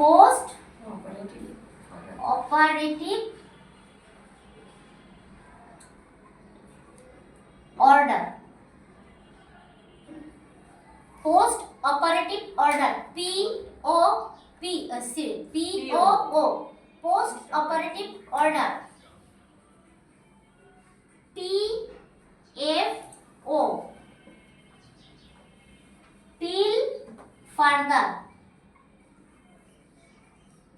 Post operative operative order post operative order P O P C P O O post operative order T F O till further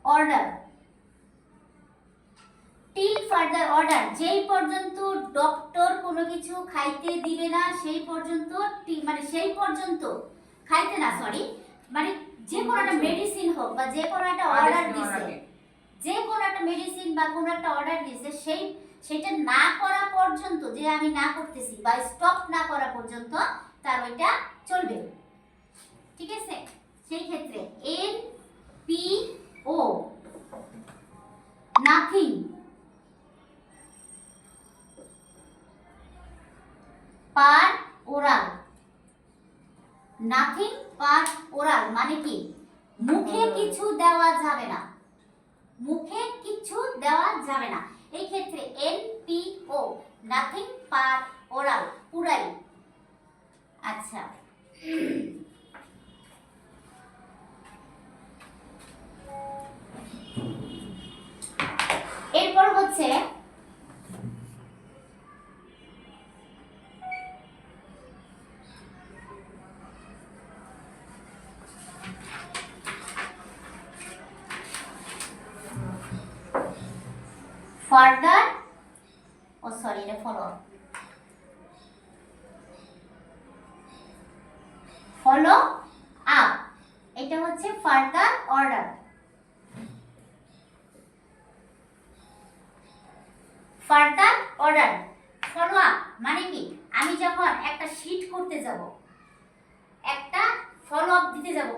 order till further order যেই পর্যন্ত doctor কোনো কিছু খাইতে দিবে না সেই পর্যন্ত টি- মানে সেই পর্যন্ত খাইতে না সরি মানে যে কোনো একটা মেডিসিন হোক বা যে কোনো একটা অর্ডার দিছে যে কোনো একটা মেডিসিন বা কোনো একটা অর্ডার দিছে সেই সেটা না করা পর্যন্ত যে আমি না করতেছি বা স্টপ না করা পর্যন্ত তার ওইটা চলবে। ঠিক আছে? সেই ক্ষেত্রে N P O nothing per oral nothing per oral মানে কি? মুখে কিছু দেওয়া যাবে না। মুখে কিছু দেওয়া যাবে না। এই ক্ষেত্রে N P O nothing per oral further oh sorry এটা ফলো ফলো আপ এটা হচ্ছে further order further order follow up মানে কি? আমি যখন একটা শিট করতে যাব, একটা ফলো আপ দিতে যাব